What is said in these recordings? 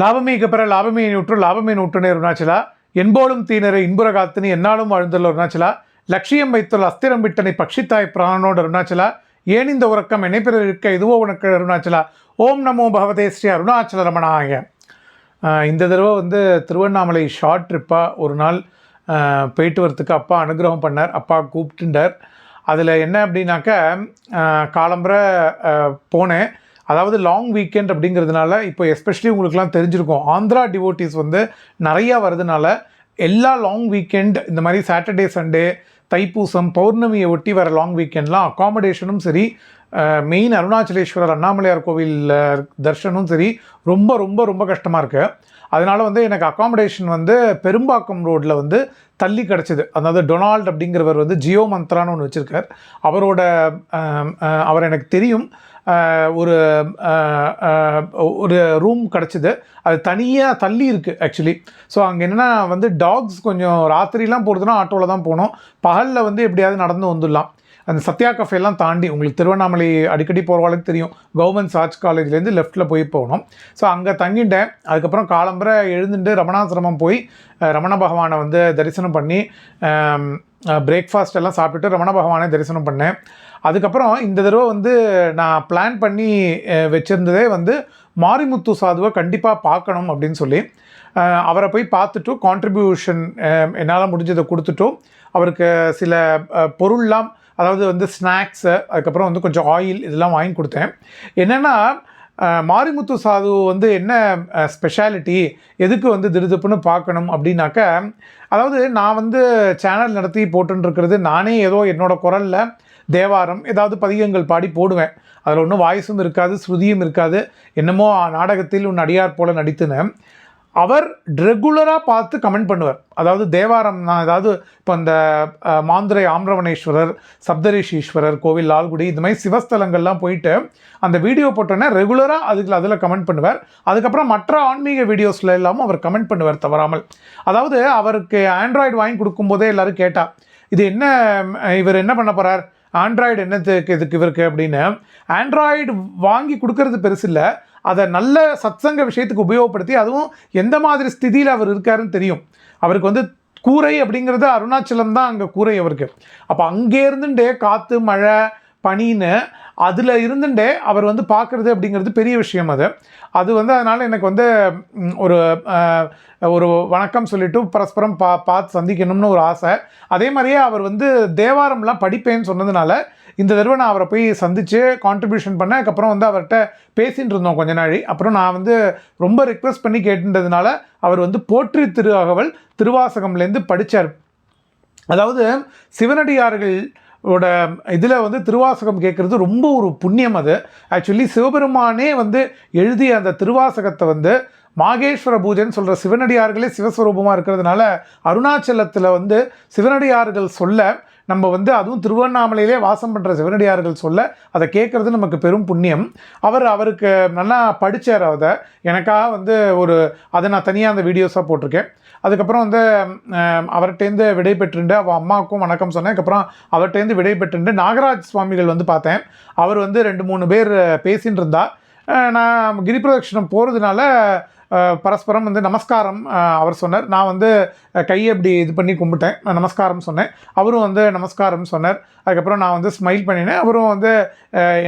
லாபமே பெற லாபமே நூற்று லாபமே நூற்றுனே அருணாச்சலா. என்போலும் தீனரை இன்புற காத்தினி என்னாலும் வாழ்ந்துள்ள அருணாச்சலா. லட்சியம் வைத்துள்ள அஸ்திரம் விட்டனை பக்ஷித்தாய் பிராணனோடு அருணாச்சலா. ஏன் இந்த உறக்கம் என்னை இணைப்பிற இருக்க இதுவோ உனக்கு அருணாச்சலா. ஓம் நமோ பகவதே ஸ்ரீ அருணாச்சல ரமணாய. இந்த தடவை வந்து திருவண்ணாமலை ஷார்ட் ட்ரிப்பாக ஒரு நாள் போயிட்டு வரத்துக்கு அப்பா அனுகிரகம் பண்ணார். அப்பா கூப்பிட்டுண்டார். அதில் என்ன அப்படின்னாக்க ஆஹ் போனேன். அதாவது லாங் வீக்கெண்ட் அப்படிங்கிறதுனால இப்போ எஸ்பெஷலி உங்களுக்குலாம் தெரிஞ்சிருக்கும் ஆந்திரா டிவோட்டிஸ் வந்து நிறையா வரதுனால எல்லா லாங் வீக்கெண்ட் இந்த மாதிரி சாட்டர்டே சண்டே தைப்பூசம் பௌர்ணமியை ஒட்டி வர லாங் வீக்கெண்ட்லாம் அகாமடேஷனும் சரி மெயின் அருணாச்சலேஸ்வரர் அண்ணாமலையார் கோவில் தர்ஷனும் சரி ரொம்ப ரொம்ப ரொம்ப கஷ்டமாக இருக்குது அதனால் வந்து எனக்கு அகாமடேஷன் வந்து பெரும்பாக்கம் ரோட்டில் வந்து தள்ளி கிடச்சிது. அதாவது டொனால்ட் அப்படிங்கிறவர் வந்து ஜியோ மந்த்ரான்னு ஒன்று வச்சுருக்கார். அவரோட அவர் எனக்கு தெரியும். ஒரு ஒரு ரூம் கிடச்சிது. அது தனியாக தள்ளி இருக்குது ஆக்சுவலி ஸோ அங்கே என்னென்னா வந்து டாக்ஸ் கொஞ்சம் ராத்திரிலாம் போகிறதுனா ஆட்டோவில் தான் போகணும். பகலில் வந்து எப்படியாவது நடந்து வந்துடலாம். அந்த சத்யா கஃபேலாம் தாண்டி உங்களுக்கு திருவண்ணாமலை அடிக்கடி போகிறவங்களுக்கு தெரியும். கவர்மெண்ட்ஸ் ஆர்ட்ஸ் காலேஜ்லேருந்து லெஃப்ட்டில் போய் போகணும். ஸோ அங்கே தங்கிட்டேன். அதுக்கப்புறம் காலம்பரை எழுந்துட்டு ரமணாசிரமம் போய் ரமண பகவானை வந்து தரிசனம் பண்ணி பிரேக்ஃபாஸ்ட் எல்லாம் சாப்பிட்டுட்டு ரமண பகவானை தரிசனம் பண்ணேன். அதுக்கப்புறம் இந்த தடவை வந்து நான் பிளான் பண்ணி வச்சுருந்ததே வந்து மாரிமுத்து சாதுவை கண்டிப்பாக பார்க்கணும் அப்படின்னு சொல்லி அவரை போய் பார்த்துட்டு கான்ட்ரிபியூஷன் என்னால் முடிஞ்சதை கொடுத்துட்டும் அவருக்கு சில பொருள்லாம் அதாவது வந்து ஸ்நாக்ஸு அதுக்கப்புறம் வந்து கொஞ்சம் ஆயில் இதெல்லாம் வாங்கி கொடுத்தேன். என்னென்னா மாரிமுத்து சாது வந்து என்ன ஸ்பெஷாலிட்டி எதுக்கு வந்து திருதுப்புன்னு பார்க்கணும் அப்படின்னாக்க அதாவது நான் வந்து சேனல் நடத்தி போட்டுருக்கிறது நானே ஏதோ என்னோடய குரலில் தேவாரம் ஏதாவது பதிகங்கள் பாடி போடுவேன். அதில் ஒன்றும் வாய்ஸும் இருக்காது ஸ்ருதியும் இருக்காது. என்னமோ நாடகத்தில் உன் அடியார் போல நடித்துனேன் அவர் ரெகுலராக பார்த்து கமெண்ட் பண்ணுவார். அதாவது தேவாரம் நான் ஏதாவது இப்போ இந்த மாந்துரை ஆம்ரவணேஸ்வரர் சப்தரிஷீஸ்வரர் கோவில் லால்குடி இந்த மாதிரி சிவஸ்தலங்கள்லாம் போயிட்டு அந்த வீடியோ போட்டோன்னே ரெகுலராக அதுக்கு அதில் கமெண்ட் பண்ணுவார். அதுக்கப்புறம் மற்ற ஆன்மீக வீடியோஸில் இல்லாமல் அவர் கமெண்ட் பண்ணுவார் தவறாமல். அதாவது அவருக்கு ஆண்ட்ராய்டு வாங்கி கொடுக்கும்போதே எல்லோரும் கேட்டால் இது என்ன இவர் என்ன பண்ண போகிறார் ஆண்ட்ராய்டு என்னத்துக்கு இதுக்கு இவருக்கு அப்படின்னு. ஆண்ட்ராய்டு வாங்கி கொடுக்கறது பெருசு இல்லை அதை நல்ல சத்சங்க விஷயத்துக்கு உபயோகப்படுத்தி அதுவும் எந்த மாதிரி ஸ்திதியில் அவர் இருக்காருன்னு தெரியும். அவருக்கு வந்து கூரை அப்படிங்கிறது அருணாச்சலம் தான் அங்கே கூரை அவருக்கு. அப்போ அங்கே இருந்துட்டே காற்று மழை பனின்னு அதில் இருந்துட்டே அவர் வந்து பார்க்குறது அப்படிங்கிறது பெரிய விஷயம் அது. அது வந்து அதனால் எனக்கு வந்து ஒரு ஒரு வணக்கம் சொல்லிவிட்டு பரஸ்பரம் பா பார்த்து சந்திக்கணும்னு ஒரு ஆசை. அதே மாதிரியே அவர் வந்து தேவாரம்லாம் படிப்பேன்னு சொன்னதுனால இந்த தடவை நான் அவரை போய் சந்தித்து கான்ட்ரிபியூஷன் பண்ணேன். அதுக்கப்புறம் வந்து அவர்கிட்ட பேசிகிட்டு இருந்தோம் கொஞ்ச நாளி அப்புறம் நான் வந்து ரொம்ப ரிக்வெஸ்ட் பண்ணி கேட்டுன்றதுனால அவர் வந்து போற்றி திரு அகவல் திருவாசகம்லேருந்து படித்தார் அதாவது சிவனடியார்கள் ஓட இதில் வந்து திருவாசகம் கேட்குறது ரொம்ப ஒரு புண்ணியம் அது. ஆக்சுவலி சிவபெருமானே வந்து எழுதிய அந்த திருவாசகத்தை வந்து மாகேஸ்வர பூஜைன்னு சொல்கிற சிவனடியார்களே சிவஸ்வரூபமாக இருக்கிறதுனால அருணாச்சலத்தில் வந்து சிவனடியார்கள் சொல்ல நம்ம வந்து அதுவும் திருவண்ணாமலையிலே வாசம் பண்ணுற சிவனடியார்கள் சொல்ல அதை கேட்குறது நமக்கு பெரும் புண்ணியம். அவர் அவருக்கு நல்லா படித்தார் அதை. எனக்காக வந்து ஒரு அதை நான் தனியாக அந்த வீடியோஸாக போட்டிருக்கேன். அதுக்கப்புறம் வந்து அவர்கிட்டேருந்து விடை பெற்றுண்டு அவள் அம்மாவுக்கும் வணக்கம் சொன்னேன். அதுக்கப்புறம் அவர்கிட்டேருந்து விடை பெற்றுண்டு நாகராஜ் சுவாமிகள் வந்து பார்த்தேன். அவர் வந்து ரெண்டு மூணு பேர் பேசின்னு இருந்தா நான் கிரிபிரதட்சிணம் போகிறதுனால பரஸ்பரம் வந்து நமஸ்காரம் அவர் சொன்னார். நான் வந்து கையை இப்படி இது பண்ணி கும்பிட்டேன். நான் நமஸ்காரம் சொன்னேன். அவரும் வந்து நமஸ்காரம் சொன்னார். அதுக்கப்புறம் நான் வந்து ஸ்மைல் பண்ணினேன். அவரும் வந்து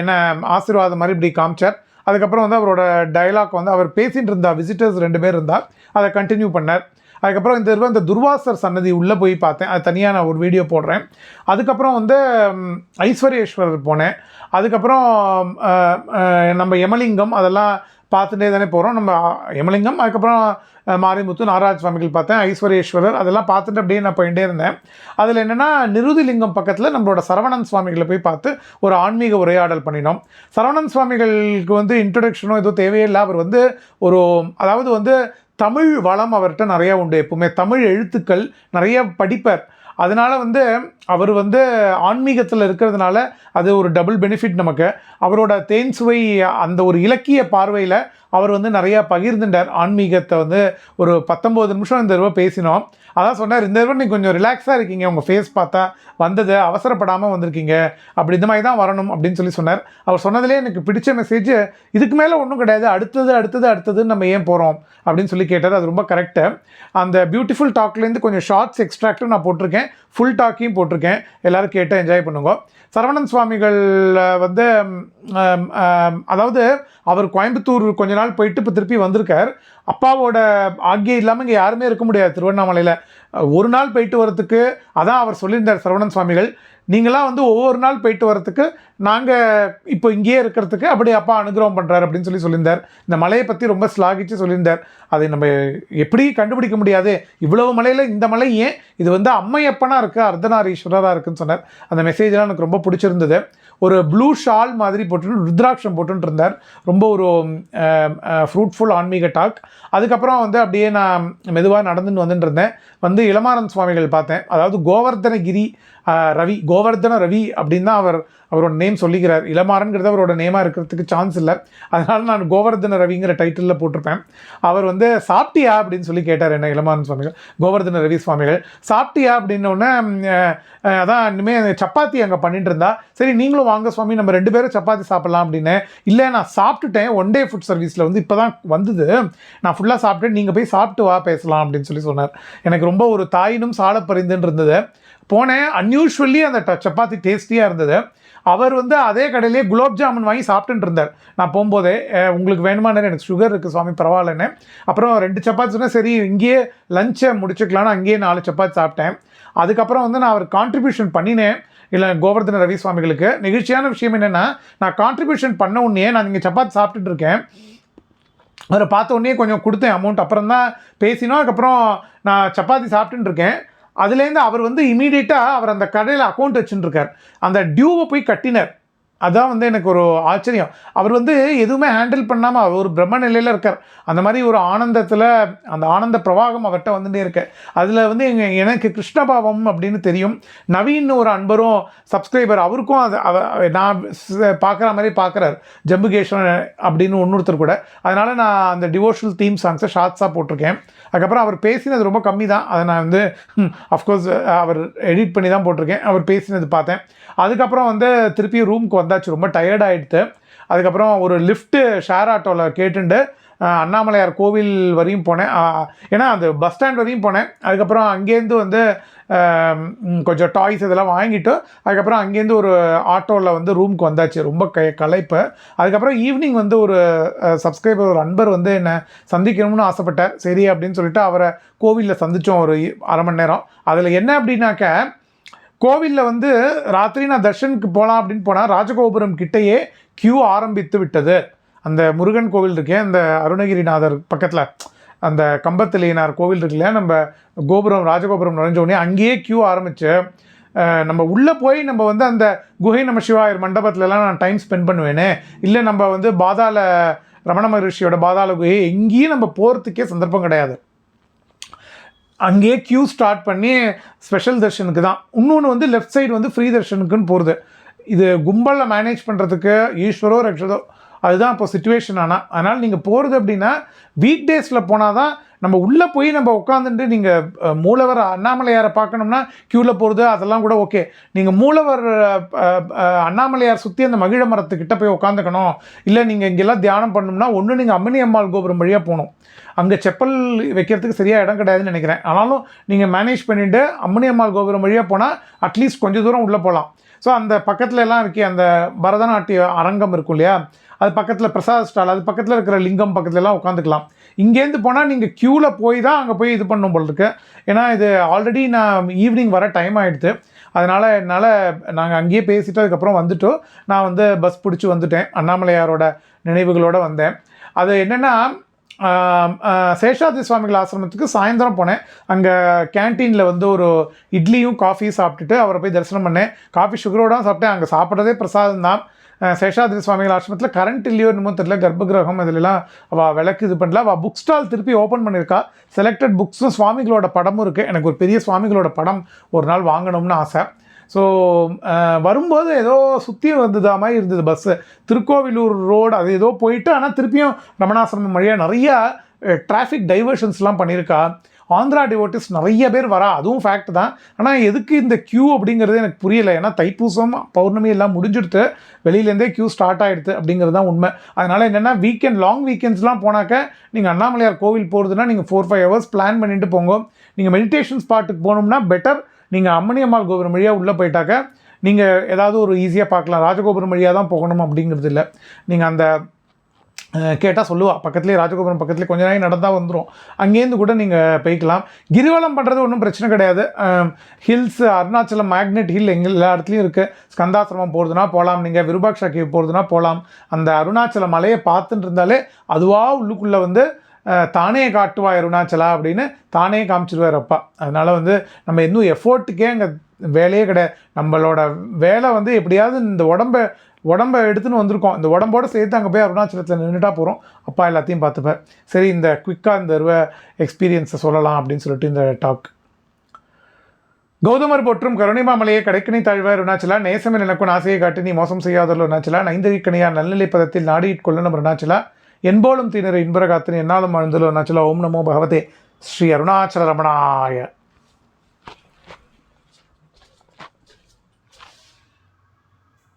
என்ன ஆசீர்வாதம் மாதிரி இப்படி காமிச்சார். அதுக்கப்புறம் வந்து அவரோட டயலாக் வந்து அவர் பேசிகிட்டு இருந்தா விசிட்டர்ஸ் ரெண்டு பேர் இருந்தால் அதை கண்டினியூ பண்ணார். அதுக்கப்புறம் இந்த தடவை இந்த துர்வாசர் சன்னதி உள்ளே போய் பார்த்தேன். அது தனியாக நான் ஒரு வீடியோ போடுறேன். அதுக்கப்புறம் வந்து ஐஸ்வர்யேஸ்வரர் போனேன். அதுக்கப்புறம் நம்ம யமலிங்கம் அதெல்லாம் பார்த்துட்டே தானே போகிறோம் நம்ம யமலிங்கம் அதுக்கப்புறம் மாரிமுத்து நாராஜ் சுவாமிகள் பார்த்தேன் ஐஸ்வர்யேஸ்வரர் அதெல்லாம் பார்த்துட்டு அப்படியே நான் போயிட்டே இருந்தேன். அதில் என்னென்னா நிருதிலிங்கம் பக்கத்தில் நம்மளோட சரவணன் சுவாமிகளை போய் பார்த்து ஒரு ஆன்மீக உரையாடல் பண்ணினோம். சரவணன் சுவாமிகளுக்கு வந்து இன்ட்ரடக்ஷனோ எதுவும் தேவையில்லை அவர் வந்து ஒரு அதாவது வந்து தமிழ் வளம் அவர்கிட்ட நிறையா உண்டு. எப்பவுமே தமிழ் எழுத்துக்கள் நிறைய படிப்பர். அதனால் வந்து அவர் வந்து ஆன்மீகத்தில் இருக்கிறதுனால அது ஒரு டபுள் பெனிஃபிட் நமக்கு. அவரோட தேன் சுவை அந்த ஒரு இலக்கிய பார்வையில் அவர் வந்து நிறையா பகிர்ந்துட்டார். ஆன்மீகத்தை வந்து ஒரு பத்தொம்போது நிமிஷம் இந்த தடவை பேசினோம். அதான் சொன்னார் இந்த தடவை நீங்கள் கொஞ்சம் ரிலாக்ஸாக இருக்கீங்க. உங்கள் ஃபேஸ் பார்த்தா வந்தது அவசரப்படாமல் வந்திருக்கீங்க. அப்படி இந்த மாதிரி தான் வரணும் அப்படின்னு சொல்லி சொன்னார். அவர் சொன்னதுலேயே எனக்கு பிடிச்ச மெசேஜ் இதுக்கு மேலே ஒன்றும் கிடையாது. அடுத்தது அடுத்தது அடுத்ததுன்னு நம்ம ஏன் போகிறோம் அப்படின்னு சொல்லி கேட்டார் அது ரொம்ப கரெக்டு அந்த பியூட்டிஃபுல் டாக்லேருந்து கொஞ்சம் ஷார்ட்ஸ் எக்ஸ்ட்ராக்டும் நான் போட்டிருக்கேன். ஃபுல் டாக்கையும் போட்டிருக்கேன். எல்லோரும் கேட்டு என்ஜாய் பண்ணுங்க. சரவணன் சுவாமிகள் வந்து அதாவது அவர் கோயம்புத்தூர் கொஞ்ச நாள் போயிட்டு இப்போ திருப்பி வந்திருக்கார். அப்பாவோட ஆக்கியம் இல்லாமல் இங்கே யாருமே இருக்க முடியாது திருவண்ணாமலையில். ஒரு நாள் போயிட்டு வரத்துக்கு அதான் அவர் சொல்லியிருந்தார் சரவணன் சுவாமிகள் நீங்களாம் வந்து ஒவ்வொரு நாள் போயிட்டு வரத்துக்கு நாங்கள் இப்போ இங்கேயே இருக்கிறதுக்கு அப்படி அப்பா அனுகிரகம் பண்ணுறாரு அப்படின்னு சொல்லி சொல்லியிருந்தார். இந்த மலையை பற்றி ரொம்ப ஸ்லாகிச்சு சொல்லியிருந்தார். அதை நம்ம எப்படி கண்டுபிடிக்க முடியாது? இவ்வளவு மலையில் இந்த மலை ஏன்? இது வந்து அம்மையப்பனாக இருக்குது அர்த்தநாரீஸ்வரராக இருக்குதுன்னு சொன்னார். அந்த மெசேஜ்லாம் எனக்கு ரொம்ப பிடிச்சிருந்தது. ஒரு ப்ளூ ஷால் மாதிரி போட்டு ருத்ராட்சம் போட்டுட்டு இருந்தார். ரொம்ப ஒரு ஃப்ரூட்ஃபுல் ஆன்மீக டாக் அதுக்கப்புறம் வந்து அப்படியே நான் மெதுவாக நடந்துன்னு வந்துட்டு இருந்தேன். வந்து இளமாறன் சுவாமிகள் பார்த்தேன். அதாவது கோவர்தனகிரி ரவி கோவர்தன ரவி அப்படின்னு தான் அவர் அவரோட நேம் சொல்லிக்கிறார். இளமாறன்கிறது அவரோட நேமாக இருக்கிறதுக்கு சான்ஸ் இல்லை. அதனால் நான் கோவர்தன ரவிங்கிற டைட்டிலில் போட்டிருப்பேன். அவர் வந்து சாப்பிட்டியா அப்படின்னு சொல்லி கேட்டார் என்ன இளமாறன் சுவாமிகள் கோவர்தன ரவி சுவாமிகள். சாப்பிட்டியா அப்படின்னோடனே அதான் இனிமேல் சப்பாத்தி அங்கே பண்ணிட்டு இருந்தா. சரி நீங்களும் வாங்க சுவாமி நம்ம ரெண்டு பேரும் சப்பாத்தி சாப்பிட்லாம் அப்படின்னு. இல்லை நான் சாப்பிட்டுட்டேன். ஒன் டே ஃபுட் சர்வீஸில் வந்து இப்போ தான் வந்தது. நான் ஃபுல்லாக சாப்பிட்டு நீங்கள் போய் சாப்பிட்டு வா பேசலாம் அப்படின்னு சொல்லி சொன்னார். எனக்கு ரொம்ப ஒரு தாயினும் சால பரிந்துன்னு இருந்தது போனேன் அன்யூஷுவல்லி அந்த ட- சப்பாத்தி டேஸ்டியாக இருந்தது. அவர் வந்து அதே கடையிலே குலோப் ஜாமுன் வாங்கி சாப்பிட்டுட்டு இருந்தார் நான் போகும்போதே உங்களுக்கு வேணுமானு எனக்கு சுகர் இருக்குது சுவாமி பரவாயில்லன்னு. அப்புறம் ரெண்டு சப்பாத்தி சொன்னால் சரி இங்கேயே லஞ்சை முடிச்சுக்கலான்னு அங்கேயே நாலு சப்பாத்தி சாப்பிட்டேன். அதுக்கப்புறம் வந்து நான் அவர் கான்ட்ரிபியூஷன் பண்ணினேன். இல்லை கோவர்தன ரவி சுவாமிகளுக்கு நிகழ்ச்சியான விஷயம் என்னென்னா நான் கான்ட்ரிபியூஷன் பண்ண உடனே நான் இங்கே சப்பாத்தி சாப்பிட்டுட்டு இருக்கேன். அவரை பார்த்த உடனே கொஞ்சம் கொடுத்தேன் அமௌண்ட் அப்புறம் தான் பேசினோம். அதுக்கப்புறம் நான் சப்பாத்தி சாப்பிட்டுட்டு இருக்கேன். அதுலேருந்து அவர் வந்து இமீடியட்டாக அவர் அந்த கடையில் அக்கௌண்ட் வச்சுட்டுருக்கார் அந்த டியூவை போய் கட்டினார். அதான் வந்து எனக்கு ஒரு ஆச்சரியம். அவர் வந்து எதுவுமே ஹேண்டில் பண்ணாமல் அவர் ஒரு பிரம்ம நிலையில் இருக்கார். அந்த மாதிரி ஒரு ஆனந்தத்தில் அந்த ஆனந்த பிரவாகம் அவர்கிட்ட வந்துட்டே இருக்கு. அதில் வந்து எங்கள் எனக்கு கிருஷ்ணபாவம் அப்படின்னு தெரியும். நவீன் ஒரு அன்பரும் சப்ஸ்கிரைபர் அவருக்கும் அது நான் பார்க்குற மாதிரி பார்க்குறாரு ஜம்புகேஸ்வரன் அப்படின்னு இன்னொருத்தர் கூட. அதனால் நான் அந்த டிவோஷனல் தீம் சாங்ஸை ஷார்ட்ஸாக போட்டிருக்கேன். அதுக்கப்புறம் அவர் பேசினது ரொம்ப கம்மி தான் அதை நான் வந்து அஃப்கோர்ஸ் அவர் எடிட் பண்ணி தான் போட்டிருக்கேன். அவர் பேசினது பார்த்தேன். அதுக்கப்புறம் வந்து திருப்பி ரூமுக்கு வந்தாச்சு. ரொம்ப டயர்ட் ஆகிடுது அதுக்கப்புறம் ஒரு லிஃப்ட்டு ஷேர் ஆட்டோவில் கேட்டுண்டு அண்ணாமலையார் கோவில் வரையும் போனேன். ஏன்னா அந்த பஸ் ஸ்டாண்ட் வரையும் போனேன். அதுக்கப்புறம் அங்கேருந்து வந்து கொஞ்சம் டாய்ஸ் இதெல்லாம் வாங்கிட்டு அதுக்கப்புறம் அங்கேருந்து ஒரு ஆட்டோவில் வந்து ரூமுக்கு வந்தாச்சு. ரொம்ப க களைப்பு. அதுக்கப்புறம் ஈவினிங் வந்து ஒரு சப்ஸ்கிரைபர் ஒரு அன்பர் வந்து என்னை சந்திக்கணும்னு ஆசைப்பட்டேன் சரி அப்படின்னு சொல்லிட்டு அவரை கோவிலில் சந்தித்தோம் ஒரு இ- அரை மணி நேரம். அதில் என்ன அப்படின்னாக்க கோவிலில் வந்து ராத்திரி நான் தர்ஷனுக்கு போகலாம் அப்படின்னு போனால் ராஜகோபுரம் கிட்டேயே கியூ ஆரம்பித்து விட்டது. அந்த முருகன் கோவில் இருக்கே அந்த அருணகிரிநாதர் பக்கத்தில் அந்த கம்பத்திலேனார் கோவில் இருக்கு இல்லையா? நம்ம கோபுரம் ராஜகோபுரம் நுழைஞ்ச உடனே அங்கேயே கியூ ஆரம்பித்து நம்ம உள்ளே போய் நம்ம வந்து அந்த குகை நம சிவாயர் மண்டபத்துலலாம் நான் டைம் ஸ்பெண்ட் பண்ணுவேனே. இல்லை நம்ம வந்து பாதாள ரமண மகரிஷியோட பாதாள குகையை எங்கேயும் நம்ம போகிறதுக்கே சந்தர்ப்பம் கிடையாது. அங்கேயே க்யூ ஸ்டார்ட் பண்ணி ஸ்பெஷல் தர்ஷனுக்கு தான். இன்னொன்று வந்து லெஃப்ட் சைடு வந்து ஃப்ரீ தர்ஷனுக்குன்னு போகிறது இது கும்பலில் மேனேஜ் பண்ணுறதுக்கு ஈஸ்வரோ ரக்ஷதோ அதுதான் இப்போ சுச்சுவேஷன் ஆனால் அதனால் நீங்கள் போகிறது அப்படின்னா வீக் டேஸில் போனால் தான் நம்ம உள்ளே போய் நம்ம உட்காந்துட்டு நீங்கள் மூலவர் அண்ணாமலையாரை பார்க்கணும்னா க்யூவில் போகிறது அதெல்லாம் கூட ஓகே நீங்கள் மூலவர் அண்ணாமலையார் சுற்றி அந்த மகிழ மரத்துக்கிட்ட போய் உட்காந்துக்கணும் இல்லை நீங்கள் இங்கெல்லாம் தியானம் பண்ணணும்னா ஒன்று நீங்கள் அம்மணி அம்மாள் கோபுரம் வழியாக போகணும். அங்கே செப்பல் வைக்கிறதுக்கு சரியாக இடம் கிடையாதுன்னு நினைக்கிறேன். ஆனாலும் நீங்கள் மேனேஜ் பண்ணிவிட்டு அம்மணி அம்மாள் கோபுரம் வழியாக போனால் அட்லீஸ்ட் கொஞ்சம் தூரம் உள்ளே போகலாம் ஸோ அந்த பக்கத்துல எல்லாம் இருக்கே அந்த பரதநாட்டிய அரங்கம் இருக்கும் இல்லையா? அது பக்கத்தில் பிரசாத் ஸ்டால் அது பக்கத்தில் இருக்கிற லிங்கம் பக்கத்துலலாம் உட்காந்துக்கலாம். இங்கேருந்து போனால் நீங்கள் க்யூவில் போய் தான் அங்கே போய் இது பண்ணும் போல் இருக்கு. ஏன்னா இது ஆல்ரெடி நான் ஈவினிங் வர டைம் ஆகிடுது அதனால் என்னால் நாங்கள் அங்கேயே பேசிட்டு அதுக்கப்புறம் வந்துட்டு நான் வந்து பஸ் பிடிச்சி வந்துட்டேன். அண்ணாமலையாரோட நினைவுகளோடு வந்தேன். அது என்னென்னா சேஷாதி சுவாமிகள் ஆசிரமத்துக்கு சாயந்தரம் போனேன். அங்கே கேன்டீனில் வந்து ஒரு இட்லியும் காஃபியும் சாப்பிட்டுட்டு அவரை போய் தரிசனம் பண்ணேன். காஃபி சுகரோட சாப்பிட்டேன். அங்கே சாப்பிட்றதே பிரசாதம் தான் சேஷாதிரி சுவாமிகள் ஆசிரமத்தில் கரண்ட் இல்லையோ என்னமோ தெரியல கர்ப்பகிரகம் இதுலலாம் அவள் விளக்கு இது பண்ணல. அவள் புக் ஸ்டால் திருப்பி ஓப்பன் பண்ணியிருக்கா செலக்டட் புக்ஸும் சுவாமிகளோட படமும் இருக்குது எனக்கு ஒரு பெரிய சுவாமிகளோட படம் ஒரு நாள் வாங்கணும்னு ஆசை. ஸோ வரும்போது ஏதோ சுற்றி வந்ததா மாதிரி இருந்தது பஸ்ஸு திருக்கோவிலூர் ரோடு அது ஏதோ போயிட்டு ஆனால் திருப்பியும் ரமணாசிரமம் வழியாக நிறையா டிராஃபிக் டைவர்ஷன்ஸ்லாம் பண்ணியிருக்கா ஆந்திரா டிவோட்டிஸ் நிறைய பேர் வரா அதுவும் ஃபேக்ட் தான். ஆனால் எதுக்கு இந்த க்யூ அப்படிங்கிறது எனக்கு புரியலை. ஏன்னா தைப்பூசம் பௌர்ணமி எல்லாம் முடிஞ்சிடுத்து வெளியிலேருந்தே க்யூ ஸ்டார்ட் ஆகிடுது அப்படிங்கிறது தான் உண்மை. அதனால் என்னென்னா வீக்கெண்ட் லாங் வீக்கெண்ட்ஸ்லாம் போனாக்க நீங்கள் அண்ணாமலையார் கோவில் போகிறதுனா நீங்கள் ஃபோர் ஃபைவ் ஹவர்ஸ் பிளான் பண்ணிட்டு போங்க. நீங்கள் மெடிடேஷன் ஸ்பாட்டுக்கு போகணும்னா பெட்டர் நீங்கள் அம்மனியம்மாள் கோபுரம் வழியாக உள்ளே போயிட்டாக்க நீங்கள் ஏதாவது ஒரு ஈஸியாக பார்க்கலாம். ராஜகோபுரம் வழியாக தான் போகணும் அப்படிங்கிறது இல்லை. நீங்கள் அந்த கேட்டால் சொல்லுவா. பக்கத்துலேயே ராஜகோபுரம் பக்கத்துலேயே கொஞ்ச நாள் நடந்தால் வந்துடும் அங்கேருந்து கூட நீங்கள் போய்க்கலாம். கிரிவலம் பண்ணுறது ஒன்றும் பிரச்சனை கிடையாது. ஹில்ஸ் அருணாச்சலம் மேக்னெட் ஹில் எங்கள் எல்லா இடத்துலையும் இருக்குது ஸ்கந்தாசிரமம் போகிறதுனா போகலாம் நீங்கள் விருபாக்ஷா கேவ் போகிறதுனா போகலாம் அந்த அருணாச்சல மலையை பார்த்துட்டு இருந்தாலே அதுவாக உள்ளுக்குள்ளே வந்து தானே காட்டுவா அருணாச்சலா அப்படின்னு தானே காமிச்சிருவார் அப்பா. அதனால் வந்து நம்ம இன்னும் எஃபோர்ட்டுக்கே அங்கே வேலையே கிடையாது. நம்மளோட வேலை வந்து எப்படியாவது இந்த உடம்ப உடம்பை எடுத்துன்னு வந்திருக்கோம். இந்த உடம்போடு சேர்த்து அங்கே போய் அருணாச்சலத்தில் நின்றுட்டா போகிறோம் அப்பா எல்லாத்தையும் பார்த்துப்பார். சரி இந்த குயிக்காக இந்த இருவ எக்ஸ்பீரியன்ஸை சொல்லலாம் அப்படின்னு சொல்லிட்டு இந்த டாக் கௌதமர் போற்றும் கருணிமாமலையை கடைக்கணி தாழ்வார் அருணாச்சலா நேசமே நிலக்கும் ஆசையை காட்டி நீ மோசம் செய்யாதல் அருணாச்சலா நைந்தவிக்கணியா நல்லநிலை பதத்தில் நாடியிட் கொள்ளணும் அருணாச்சலா என்போலும் தீனரை இன்பரகாத்தினி என்னாலும் வாழ்ந்தல் அருணாச்சலா ஓம் நமோ பகவதே ஸ்ரீ அருணாச்சல ரமணாய.